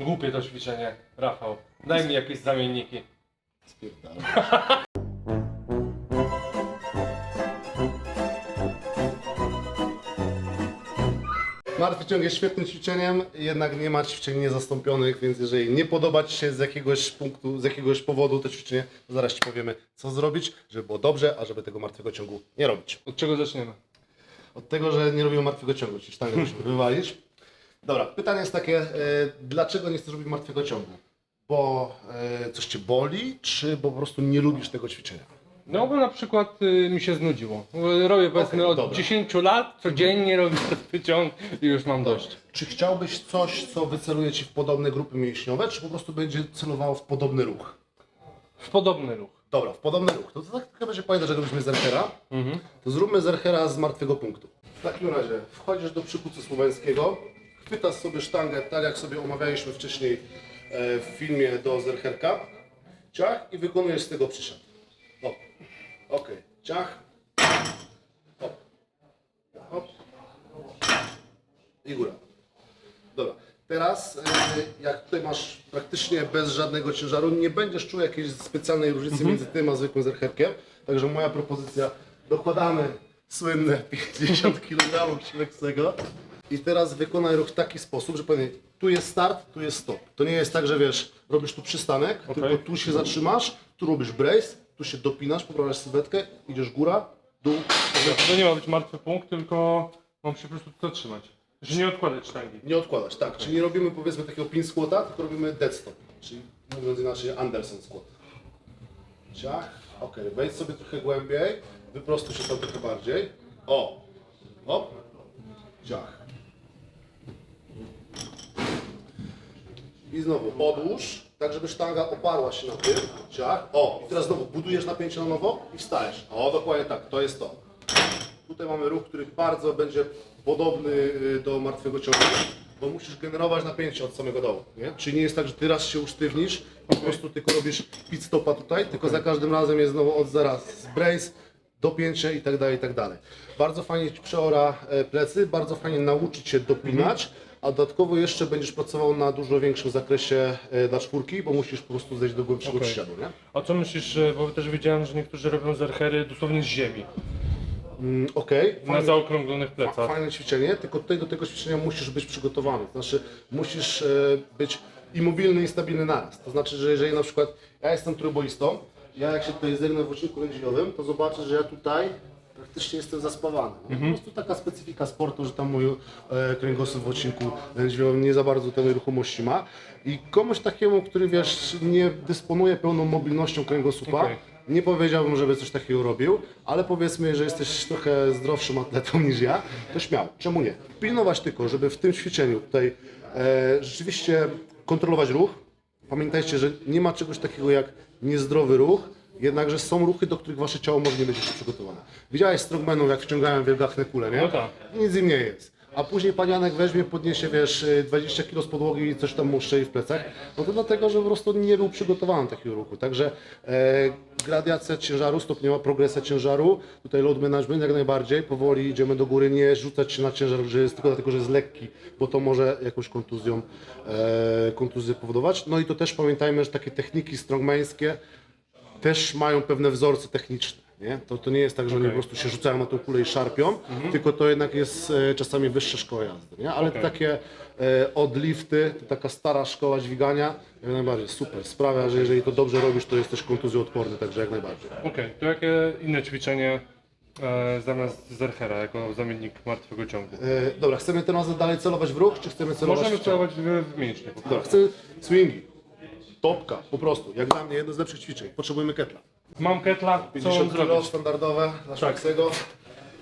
Głupie to ćwiczenie, Rafał. Daj mi jakieś zamienniki. Spierdalaj. Martwy ciąg jest świetnym ćwiczeniem, jednak nie ma ćwiczeń niezastąpionych, więc jeżeli nie podoba Ci się z jakiegoś punktu, z jakiegoś powodu to ćwiczenie, to zaraz Ci powiemy, co zrobić, żeby było dobrze, a żeby tego martwego ciągu nie robić. Od czego zaczniemy? Od tego, że nie robimy martwego ciągu, czyli sztangę musimy wywalić. Dobra, pytanie jest takie, e, dlaczego nie chcesz robić martwego ciągu? Bo e, coś Cię boli, czy po prostu nie lubisz tego ćwiczenia? No bo na przykład y, mi się znudziło. Robię powiedzmy Okej, od dobra. 10 lat, codziennie robię ten ciąg i już mam dość. Czy chciałbyś coś, co wyceluje Ci w podobne grupy mięśniowe, czy po prostu będzie celowało w podobny ruch? W podobny ruch. Dobra, w podobny ruch. To, tak chyba się pamięta, że robiliśmy zerchera. Mhm. To zróbmy zerchera z martwego punktu. W takim razie wchodzisz do przykucu słoweńskiego, chwytasz sobie sztangę, tak jak sobie omawialiśmy wcześniej e, w filmie do zercherka, ciach i wykonujesz z tego przysiad. Hop. Ok, ciach. Hop. Hop. I góra. Dobra. Teraz, e, jak tutaj masz praktycznie bez żadnego ciężaru, nie będziesz czuł jakiejś specjalnej różnicy między tym a zwykłym zercherkiem. Także moja propozycja, dokładamy słynne 50 kg tego. I teraz wykonaj ruch w taki sposób, że powiem, tu jest start, tu jest stop. To nie jest tak, że wiesz, robisz tu przystanek, tylko tu się zatrzymasz, tu robisz brace, tu się dopinasz, poprawiasz sylwetkę, idziesz góra, dół, To nie ma być martwy punkt, tylko mam się po prostu to trzymać. Że nie odkładać sztangi. Nie odkładać, tak. Czyli nie robimy powiedzmy takiego pin squata, tylko robimy dead stop. Czyli mówiąc inaczej Anderson squat. Ciach. Ok, wejdź sobie trochę głębiej. Wyprostuj się tam trochę bardziej. O! Hop. Ciach. I znowu odłóż, tak żeby sztanga oparła się na tym. Ciach. O! I teraz znowu budujesz napięcie na nowo i wstajesz. O, dokładnie tak. To jest to. Tutaj mamy ruch, który bardzo będzie podobny y, do martwego ciągu, bo musisz generować napięcie od samego dołu. Nie? Czyli nie jest tak, że ty raz się usztywnisz i po prostu tylko robisz pit stopa tutaj, tylko za każdym razem jest znowu od zaraz z brace, dopięcie i tak dalej, i tak dalej. Bardzo fajnie ci przeora e, plecy, bardzo fajnie nauczyć się dopinać, a dodatkowo jeszcze będziesz pracował na dużo większym zakresie e, na czwórki, bo musisz po prostu zejść do głębszego Okej. przysiadu, nie? A co myślisz, że- bo też widziałem, że niektórzy robią zerchery dosłownie z ziemi, Mm, Okej, na fajnie. zaokrąglonych plecach. Fajne ćwiczenie, tylko tutaj do tego ćwiczenia musisz być przygotowany. To znaczy, musisz e, być i mobilny, i stabilny naraz. To znaczy, że jeżeli na przykład ja jestem trójboistą, ja jak się tutaj zegnę w odcinku lędźwiowym, to zobaczę, że ja tutaj praktycznie jestem zaspawany. No, Po prostu taka specyfika sportu, że tam mój e, kręgosłup w odcinku lędźwiowym nie za bardzo tej ruchomości ma. I komuś takiemu, który wiesz, nie dysponuje pełną mobilnością kręgosłupa, Okej. nie powiedziałbym, żeby coś takiego robił, ale powiedzmy, że jesteś trochę zdrowszym atletą niż ja, to śmiało. Czemu nie? Pilnować tylko, żeby w tym ćwiczeniu tutaj e, rzeczywiście kontrolować ruch. Pamiętajcie, że nie ma czegoś takiego jak niezdrowy ruch, jednakże są ruchy, do których wasze ciało może nie być jeszcze przygotowane. Widziałeś strongmanów, jak wciągają wielgachne kule, nie? No tak. Nic im nie jest. A później panianek weźmie, podniesie, wiesz, y, 20 kg z podłogi i coś tam mu strzeli w plecach, no to dlatego, że po prostu nie był przygotowany do takiego ruchu. Także e, gradacja ciężaru, stopniowa progresja ciężaru, tutaj load management jak najbardziej, powoli idziemy do góry, nie rzucać się na ciężar, że jest tylko dlatego, że jest lekki, bo to może jakąś kontuzją, e, kontuzję powodować. No i to też pamiętajmy, że takie techniki strongmańskie też mają pewne wzorce techniczne. Nie? To, to nie jest tak, że oni po prostu się rzucają na tą kulę i szarpią, tylko to jednak jest e, czasami wyższa szkoła jazdy. Nie? Ale takie e, odlifty, to taka stara szkoła dźwigania, jak najbardziej super. Sprawia, że jeżeli to dobrze robisz, to jesteś kontuzjoodporny, także jak najbardziej. Okej, to jakie inne ćwiczenie e, zamiast zerchera, jako zamiennik martwego ciągu? E, dobra, chcemy teraz dalej celować w ruch, czy chcemy celować Możemy w ciało? celować w, w mięśnie. po prostu. Dobra, chcemy swingi. Topka, po prostu. Jak dla mnie jedno z lepszych ćwiczeń. Potrzebujemy ketla. Mam ketla, co mam 50 kg zrobić? standardowe dla Szwaksego.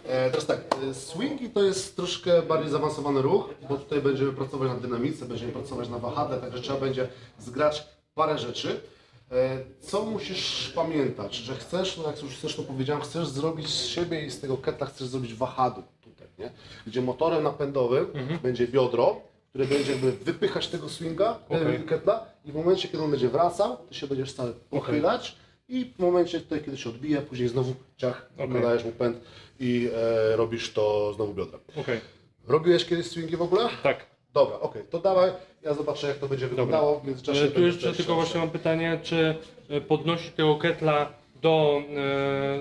E, teraz tak, e, swingi to jest troszkę bardziej zaawansowany ruch, bo tutaj będziemy pracować na dynamice, będziemy pracować na wahadle, także trzeba będzie zgrać parę rzeczy. E, co musisz pamiętać, że chcesz, no jak już zresztą powiedziałem, chcesz zrobić z siebie i z tego ketla chcesz zrobić wahadło tutaj, nie? Gdzie motorem napędowym będzie biodro, które będzie jakby wypychać tego swinga, e, ketla i w momencie, kiedy on będzie wracał, to się będziesz cały pochylać i w momencie tutaj, kiedy się odbije, później znowu ciach, Okej. nadajesz mu pęd i e, robisz to znowu biodra. Okej, Robiłeś kiedyś swingi w ogóle? tak. Dobra, okej, to dawaj, Ja zobaczę jak to będzie wyglądało w międzyczasie. E, Tu jeszcze tylko właśnie mam pytanie, czy e, podnosi tego ketla do,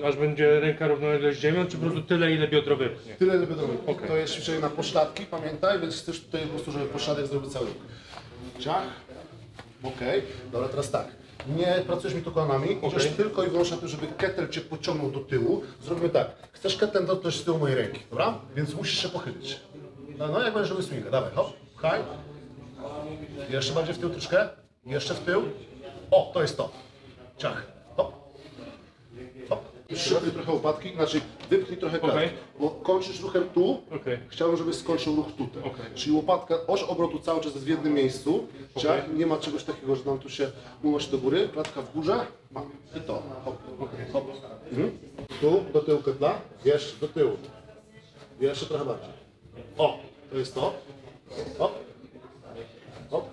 e, aż będzie ręka równolegle z ziemią, czy po prostu tyle, ile biodro wypchnie? Tyle wiadomo. Okej. To jest ćwiczenie na poszladki, pamiętaj, więc chcesz tutaj po prostu, żeby poszladek zrobił cały ruch. Ciach. Okej. Dobra, teraz tak. Nie pracujesz mi tu kolanami, idziesz tylko i wyłącznie na tym, żeby ketel cię pociągnął do tyłu. Zrobimy tak. Chcesz ketel dotknąć z tyłu mojej ręki, dobra? Więc musisz się pochylić. No, no jak będziesz robił swinga, dawaj, hop, pchaj. Jeszcze bardziej w tył troszkę. Jeszcze w tył. O, to jest to. Ciach. Szybnij trochę łopatki, inaczej wypchnij trochę. Okej. Bo kończysz ruchem tu, Okej. Chciałbym, żebyś skończył ruch tutaj. Okej. Czyli łopatka, oś obrotu cały czas jest w jednym miejscu. Ciach, nie ma czegoś takiego, że nam tu się unosi do góry. Klatka w górze. Mam. I to. Hop. Hop. Mhm. Tu, do tyłu ketla. Jeszcze, do tyłu. Jeszcze trochę bardziej. O, to jest to. Hop. Hop.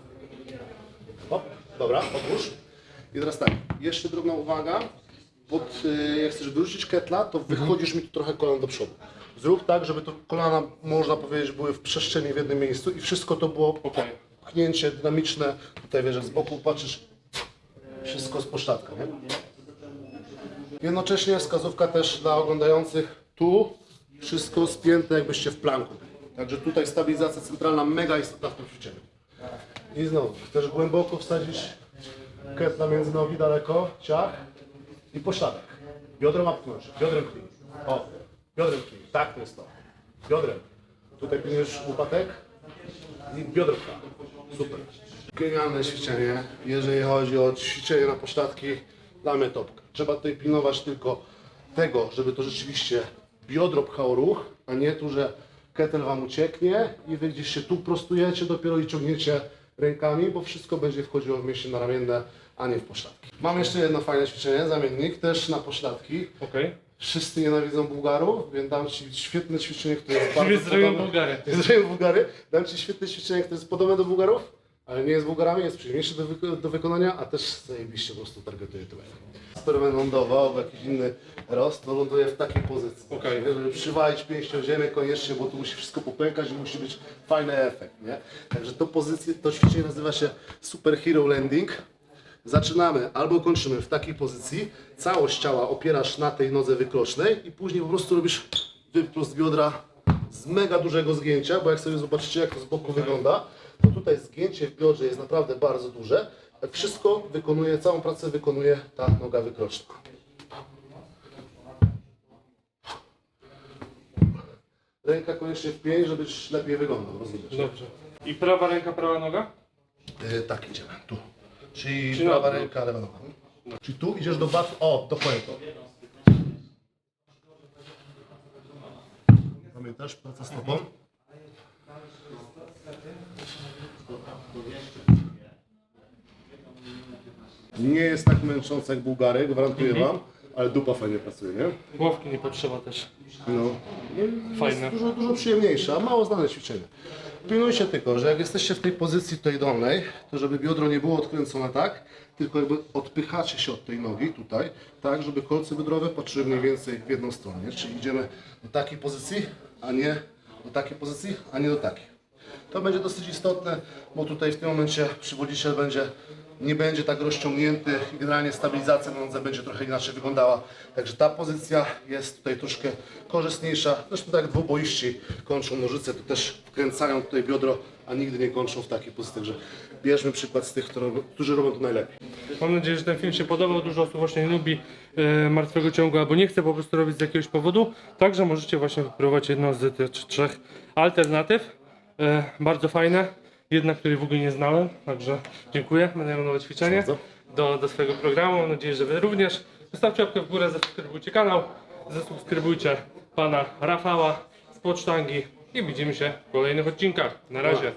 Hop. Dobra, otwórz. I teraz tak, jeszcze drobna uwaga. Pod, y, jak chcesz wyrzucić ketla, to wychodzisz mi tu trochę kolan do przodu. Zrób tak, żeby to kolana, można powiedzieć, były w przestrzeni w jednym miejscu i wszystko to było Okej. pchnięcie dynamiczne. Tutaj wiesz, jak z boku patrzysz, wszystko z poszlatka, nie? Jednocześnie wskazówka też dla oglądających tu, wszystko spięte jakbyście w planku. Także tutaj stabilizacja centralna mega istotna w tym ćwiczeniu. I znowu, chcesz głęboko wsadzić ketla między nogi daleko, ciach i poszlatek. Biodrem upchnąć, biodrem pchnij. O, biodrem pchnij, tak to jest to. Biodrem. Tutaj pilnujesz łopatek i biodrem. Super. Genialne ćwiczenie, jeżeli chodzi o ćwiczenie na poszlatki, dla mnie topka. Trzeba tutaj pilnować tylko tego, żeby to rzeczywiście biodro pchało ruch, a nie tu, że ketel wam ucieknie i wy gdzieś się tu prostujecie dopiero i ciągniecie rękami, bo wszystko będzie wchodziło w mięśnie naramienne, a nie w poszlatki. Mam jeszcze jedno fajne ćwiczenie, zamiennik, też na poszlatki. Okej. Wszyscy nienawidzą Bułgarów, więc dam Ci świetne ćwiczenie, które jest bardzo Czyli zrobią podobne. Bułgary. Zrobią Bułgary. Dam Ci świetne ćwiczenie, które jest podobne do Bułgarów, ale nie jest Bułgarami, jest przyjemniejsze do, wyko- do wykonania, a też zajebiście po prostu targetuje tyłek. Superman lądował w jakiś inny rost, to ląduje w takiej pozycji. Okej. Żeby przywalić pięścią ziemię koniecznie, bo tu musi wszystko popękać i musi być fajny efekt, nie? Także to pozycję, to ćwiczenie nazywa się Super Hero Landing. Zaczynamy albo kończymy w takiej pozycji, całość ciała opierasz na tej nodze wykrocznej i później po prostu robisz wyprost biodra z mega dużego zgięcia, bo jak sobie zobaczycie jak to z boku wygląda, to tutaj zgięcie w biodrze jest naprawdę bardzo duże. Wszystko wykonuje, całą pracę wykonuje ta noga wykroczna. Ręka koniecznie w pięć, żebyś lepiej wyglądał, rozumiesz? Dobrze. I prawa ręka, prawa noga? Yy, tak, idziemy. Tu. Czyli, Czyli prawa ręka, lewa noga. Czyli tu idziesz do bat. O, dokładnie to. Pamiętasz? Praca stopą. Nie jest tak męczące jak Bułgary, gwarantuję wam, ale dupa fajnie pracuje, nie? Głowki nie potrzeba też. No. Fajne. Jest dużo, dużo przyjemniejsze, a mało znane ćwiczenie. Pilnujcie tylko, że jak jesteście w tej pozycji tutaj dolnej, to żeby biodro nie było odkręcone tak, tylko jakby odpychacie się od tej nogi tutaj, tak, żeby kolce biodrowe patrzyły mniej więcej w jedną stronę. Czyli idziemy do takiej pozycji, a nie do takiej pozycji, a nie do takiej. To będzie dosyć istotne, bo tutaj w tym momencie przywodziciel będzie, nie będzie tak rozciągnięty i generalnie stabilizacja na będzie trochę inaczej wyglądała. Także ta pozycja jest tutaj troszkę korzystniejsza. Zresztą tak jak dwuboiści kończą nożyce, to też wkręcają tutaj biodro, a nigdy nie kończą w takiej pozycji. Także bierzmy przykład z tych, którzy robią to najlepiej. Mam nadzieję, że ten film się podobał. Dużo osób właśnie nie lubi e, martwego ciągu albo nie chce po prostu robić z jakiegoś powodu. Także możecie właśnie wypróbować jedną z tych trzech alternatyw. E, bardzo fajne. Jedna, której w ogóle nie znałem. Także dziękuję. Będę miał nowe ćwiczenie do, do swojego programu. Mam nadzieję, że Wy również. Zostawcie łapkę w górę, zasubskrybujcie kanał. Zasubskrybujcie pana Rafała z podsztangi i widzimy się w kolejnych odcinkach. Na razie.